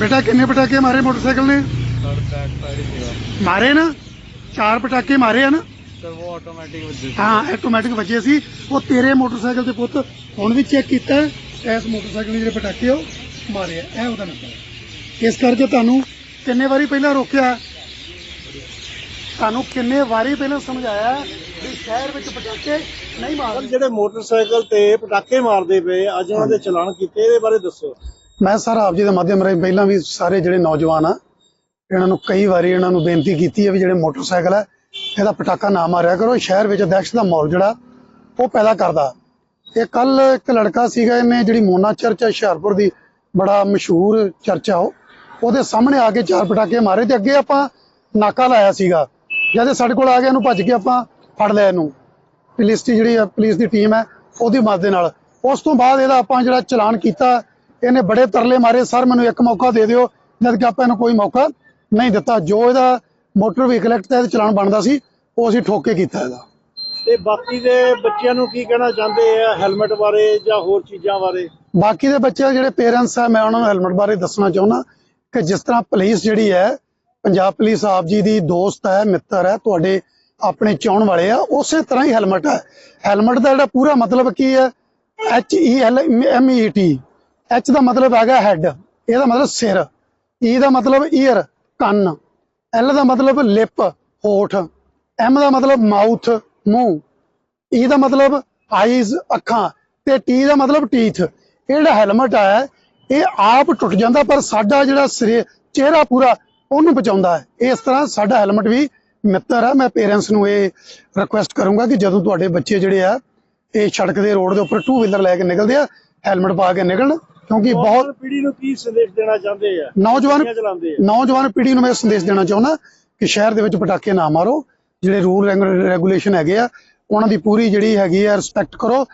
ਬੇਟਾ ਕਿੰਨੇ ਪਟਾਕੇ ਮਾਰੇ ਮੋਟਰਸਾਈਕਲ ਨੇ? ਮਾਰੇ ਨਾ? ਚਾਰ ਪਟਾਕੇ ਮਾਰੇ ਆ ਨਾ? ਸਰ ਉਹ ਆਟੋਮੈਟਿਕ ਵੱਜੇ ਹਾਂ ਆਟੋਮੈਟਿਕ ਵੱਜੇ ਸੀ। ਉਹ ਤੇਰੇ ਮੋਟਰਸਾਈਕਲ ਤੇ ਪੁੱਤ ਹੁਣ ਵੀ ਚੈੱਕ ਕੀਤਾ ਇਸ ਮੋਟਰਸਾਈਕਲ ਦੇ ਜਿਹੜੇ ਪਟਾਕੇ ਉਹ ਮਾਰੇ ਆ। ਇਹ ਉਹਦਾ ਨੰਬਰ ਇਸ ਕਰਕੇ ਤੁਹਾਨੂੰ ਕਿੰਨੇ ਵਾਰੀ ਪਹਿਲਾਂ ਰੋਕਿਆ? ਤੁਹਾਨੂੰ ਕਿੰਨੇ ਵਾਰੀ ਪਹਿਲਾਂ ਸਮਝਾਇਆ ਵੀ ਸ਼ਹਿਰ ਵਿੱਚ ਪਟਾਕੇ ਨਹੀਂ ਮਾਰਦੇ? ਜਿਹੜੇ ਮੋਟਰਸਾਈਕਲ ਤੇ ਪਟਾਕੇ ਮਾਰਦੇ ਪਏ ਅੱਜ ਉਹਨਾਂ ਦੇ ਚਲਾਨ ਕੀਤੇ ਇਹਦੇ ਬਾਰੇ ਦੱਸੋ। ਮੈਂ ਸਰ ਆਪ ਜੀ ਦੇ ਮਾਧਿਅਮ ਰਾਹੀਂ ਪਹਿਲਾਂ ਵੀ ਸਾਰੇ ਜਿਹੜੇ ਨੌਜਵਾਨ ਆ, ਇਹਨਾਂ ਨੂੰ ਕਈ ਵਾਰੀ ਇਹਨਾਂ ਨੂੰ ਬੇਨਤੀ ਕੀਤੀ ਹੈ ਵੀ ਜਿਹੜੇ ਮੋਟਰਸਾਈਕਲ ਹੈ ਇਹਦਾ ਪਟਾਕਾ ਨਾ ਮਾਰਿਆ ਕਰੋ। ਸ਼ਹਿਰ ਵਿੱਚ ਦਹਿਸ਼ਤ ਦਾ ਮਾਹੌਲ ਜਿਹੜਾ, ਉਹ ਪੈਦਾ ਕਰਦਾ। ਇਹ ਕੱਲ ਇੱਕ ਲੜਕਾ ਸੀਗਾ, ਇਹਨੇ ਜਿਹੜੀ ਮੋਨਾ ਚਰਚ ਹੈ ਹੁਸ਼ਿਆਰਪੁਰ ਦੀ, ਬੜਾ ਮਸ਼ਹੂਰ ਚਰਚ ਆ ਉਹ। ਉਹਦੇ ਸਾਹਮਣੇ ਆ ਕੇ ਚਾਰ ਪਟਾਕੇ ਮਾਰੇ ਤੇ ਅੱਗੇ ਆਪਾਂ ਨਾਕਾ ਲਾਇਆ ਸੀਗਾ। ਜਦ ਸਾਡੇ ਕੋਲ ਆ ਗਿਆ, ਇਹਨੂੰ ਭੱਜ ਕੇ ਆਪਾਂ ਫੜ ਲਿਆ ਇਹਨੂੰ। ਪੁਲਿਸ ਦੀ ਜਿਹੜੀ ਪੁਲਿਸ ਦੀ ਟੀਮ ਹੈ, ਉਹਦੀ ਮਦਦ ਦੇ ਨਾਲ। ਉਸ ਤੋਂ ਬਾਅਦ ਇਹਦਾ ਆਪਾਂ ਜਿਹੜਾ ਚਲਾਨ ਕੀਤਾ ਇਹਨੇ ਬੜੇ ਤਰਲੇ ਮਾਰੇ ਸਰ ਮੈਨੂੰ ਇੱਕ ਮੌਕਾ ਦੇ ਦਿਓ। ਜਦ ਕਿ ਆਪਾਂ ਇਹਨੂੰ ਕੋਈ ਮੌਕਾ ਨਹੀਂ ਦਿੱਤਾ। ਜੋ ਇਹਦਾ ਮੋਟਰ ਵਹੀਕਲ ਐਕਟ ਦਾ ਚਲਾਨ ਬਣਦਾ ਸੀ ਉਹ ਅਸੀਂ ਠੋਕ ਕੀਤਾ ਇਹਦਾ। ਤੇ ਬਾਕੀ ਦੇ ਬੱਚਿਆਂ ਨੂੰ ਕੀ ਕਹਿਣਾ ਚਾਹੁੰਦੇ ਆ ਹੈਲਮਟ ਬਾਰੇ ਜਾਂ ਹੋਰ ਚੀਜ਼ਾਂ ਬਾਰੇ? ਬਾਕੀ ਦੇ ਬੱਚੇ ਜਿਹੜੇ ਪੇਰੈਂਟਸ ਆ ਮੈਂ ਉਹਨਾਂ ਨੂੰ ਹੈਲਮਟ ਬਾਰੇ ਦੱਸਣਾ ਚਾਹੁੰਦਾ ਕਿ ਜਿਸ ਤਰ੍ਹਾਂ ਪੁਲਿਸ ਜਿਹੜੀ ਹੈ ਪੰਜਾਬ ਪੁਲਿਸ ਆਪ ਜੀ ਦੀ ਦੋਸਤ ਹੈ ਮਿੱਤਰ ਹੈ ਤੁਹਾਡੇ ਆਪਣੇ ਚਾਹਣ ਵਾਲੇ ਆ ਉਸੇ ਤਰ੍ਹਾਂ ਹੀ ਹੈਲਮਟ ਹੈ। ਹੈਲਮਟ ਦਾ ਜਿਹੜਾ ਪੂਰਾ ਮਤਲਬ ਕੀ ਹੈ H E L M E T H ਦਾ ਮਤਲਬ ਹੈਗਾ ਹੈਡ ਇਹਦਾ ਮਤਲਬ ਸਿਰ ਈ ਦਾ ਮਤਲਬ ਈਅਰ ਕੰਨ ਐਲ ਦਾ ਮਤਲਬ ਲਿਪ ਹੋਠ ਐਮ ਦਾ ਮਤਲਬ ਮਾਊਥ ਮੂੰਹ ਈ ਦਾ ਮਤਲਬ ਆਈਜ਼ ਅੱਖਾਂ ਤੇ ਟੀ ਦਾ ਮਤਲਬ ਟੀਥ ਇਹ ਜਿਹੜਾ ਹੈਲਮਟ ਹੈ ਇਹ ਆਪ ਟੁੱਟ ਜਾਂਦਾ, ਪਰ ਸਾਡਾ ਜਿਹੜਾ ਸਿਰ ਚਿਹਰਾ ਪੂਰਾ ਉਹਨੂੰ ਬਚਾਉਂਦਾ ਹੈ। ਇਸ ਤਰ੍ਹਾਂ ਸਾਡਾ ਹੈਲਮਟ ਵੀ ਮਿੱਤਰ ਹੈ। ਮੈਂ ਪੇਰੈਂਟਸ ਨੂੰ ਇਹ ਰਿਕੁਐਸਟ ਕਰੂੰਗਾ ਕਿ ਜਦੋਂ ਤੁਹਾਡੇ ਬੱਚੇ ਜਿਹੜੇ ਆ, ਇਹ ਸੜਕ ਦੇ ਰੋਡ ਦੇ ਉੱਪਰ ਟੂ ਵੀਲਰ ਲੈ ਕੇ ਨਿਕਲਦੇ ਆ ਹੈਲਮਟ ਪਾ ਕੇ ਨਿਕਲਣ ਕਿਉਂਕਿ ਬਹੁਤ ਪੀੜ੍ਹੀ ਨੂੰ ਕੀ ਸੰਦੇਸ਼ ਦੇਣਾ ਚਾਹੁੰਦੇ ਆ? ਨੌਜਵਾਨ ਗੱਡੀਆਂ ਚਲਾਉਂਦੇ ਆ? ਨੌਜਵਾਨ ਪੀੜ੍ਹੀ ਨੂੰ ਮੈਂ ਸੰਦੇਸ਼ ਦੇਣਾ ਚਾਹੁੰਦਾ ਕਿ ਸ਼ਹਿਰ ਦੇ ਵਿੱਚ ਪਟਾਕੇ ਨਾ ਮਾਰੋ ਜਿਹੜੇ ਰੂਲ ਰੈਗੂਲੇਸ਼ਨ ਹੈਗੇ ਆ ਉਹਨਾਂ ਦੀ ਪੂਰੀ ਜਿਹੜੀ ਹੈਗੀ ਆ ਰਿਸਪੈਕਟ ਕਰੋ